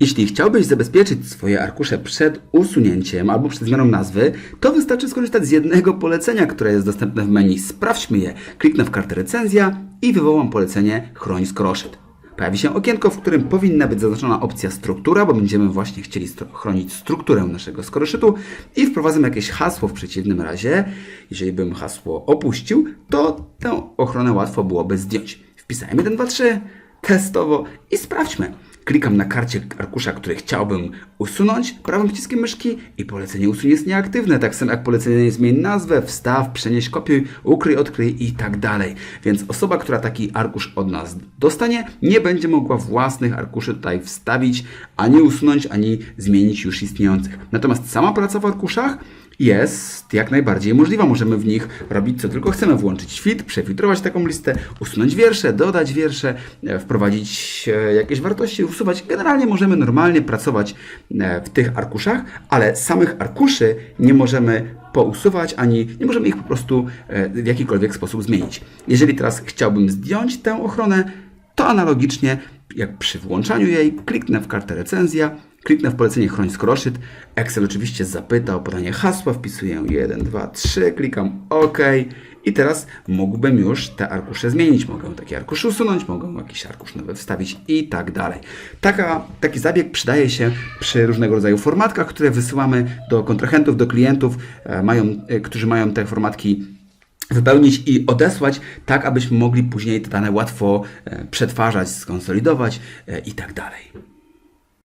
Jeśli chciałbyś zabezpieczyć swoje arkusze przed usunięciem albo przed zmianą nazwy, to wystarczy skorzystać z jednego polecenia, które jest dostępne w menu Sprawdźmy je. Kliknę w kartę recenzja i wywołam polecenie Chroń skroszyt. Pojawi się okienko, w którym powinna być zaznaczona opcja struktura, bo będziemy właśnie chcieli stro- chronić strukturę naszego skoroszytu i wprowadzam jakieś hasło w przeciwnym razie. Jeżeli bym hasło opuścił, to tę ochronę łatwo byłoby zdjąć. Wpisałem 1, 2, 3, testowo i sprawdźmy. Klikam na karcie arkusza, który chciałbym usunąć prawym przyciskiem myszki i polecenie usuń jest nieaktywne, tak samo jak polecenie zmień nazwę, wstaw, przenieś kopiuj, ukryj, odkryj i tak dalej. Więc osoba, która taki arkusz od nas dostanie, nie będzie mogła własnych arkuszy tutaj wstawić, ani usunąć, ani zmienić już istniejących. Natomiast sama praca w arkuszach jest jak najbardziej możliwa. Możemy w nich robić co tylko chcemy. Włączyć fit, przefiltrować taką listę, usunąć wiersze, dodać wiersze, e, wprowadzić e, jakieś wartości, usuwać. Generalnie możemy normalnie pracować e, w tych arkuszach, ale samych arkuszy nie możemy pousuwać, ani nie możemy ich po prostu e, w jakikolwiek sposób zmienić. Jeżeli teraz chciałbym zdjąć tę ochronę, to analogicznie jak przy włączaniu jej, kliknę w kartę recenzja, kliknę w polecenie chroń skroszyt. Excel oczywiście zapyta o podanie hasła, wpisuję 1, 2, 3, klikam OK i teraz mógłbym już te arkusze zmienić. Mogę taki arkusz usunąć, mogę jakiś arkusz nowy wstawić i tak dalej. Taka, taki zabieg przydaje się przy różnego rodzaju formatkach, które wysyłamy do kontrahentów, do klientów, e, mają, e, którzy mają te formatki wypełnić i odesłać, tak abyśmy mogli później te dane łatwo e, przetwarzać, skonsolidować i tak dalej.